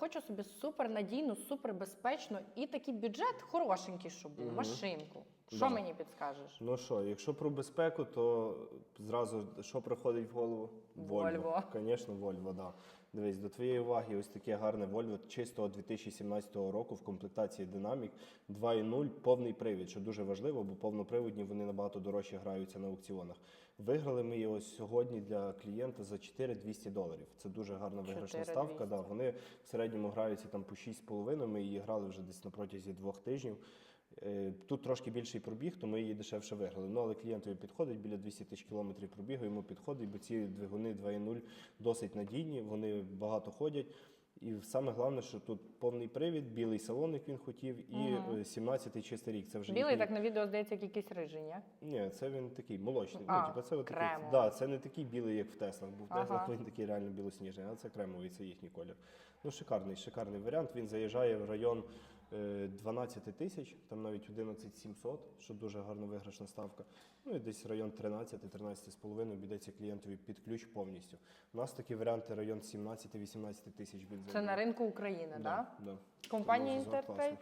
хочу собі супер надійну, супер безпечну і такий бюджет хорошенький, щоб був, машинку. Що Да. мені підскажеш? Ну що, якщо про безпеку, то зразу що приходить в голову? Volvo. Звісно, Volvo, да. Дивись, до твоєї уваги, ось таке гарне Volvo чистого 2017 року в комплектації Dynamic 2.0 повний привід, що дуже важливо, бо повноприводні вони набагато дорожче граються на аукціонах. Виграли ми його сьогодні для клієнта за 4200 доларів. Це дуже гарна виграшна 4200. ставка. Да. Вони в середньому граються там по 6,5. Ми її грали вже десь на протязі двох тижнів. Е, Тут трошки більший пробіг, то ми її дешевше виграли. Ну але клієнтові підходить біля 200 тисяч кілометрів пробігу. Йому підходить, бо ці двигуни 2.0 досить надійні, вони багато ходять. І саме головне, що тут повний привід, білий салон, як він хотів, і Мгм. е, 17-й чистий рік. Це вже Білий їхній- так на відео здається, як якийсь рижий, ні? ні, це він такий молочний. А, ну, типу, це отакий, кремовий. да, це не такий білий, як в Теслах. Бо в Ага. Теслах він такий реально білосніжний, а це кремовий, це їхній колір. Ну, шикарний, шикарний варіант. Він заїжджає в район е, 12 тисяч, там навіть 11 700, що дуже гарна виграшна ставка. Ну і десь район 13-13 з половиною обійдеться клієнтові під ключ повністю. У нас такі варіанти район 17-18 тисяч Це на ринку України, так? да, да. Компанія Тому Інтертрейд?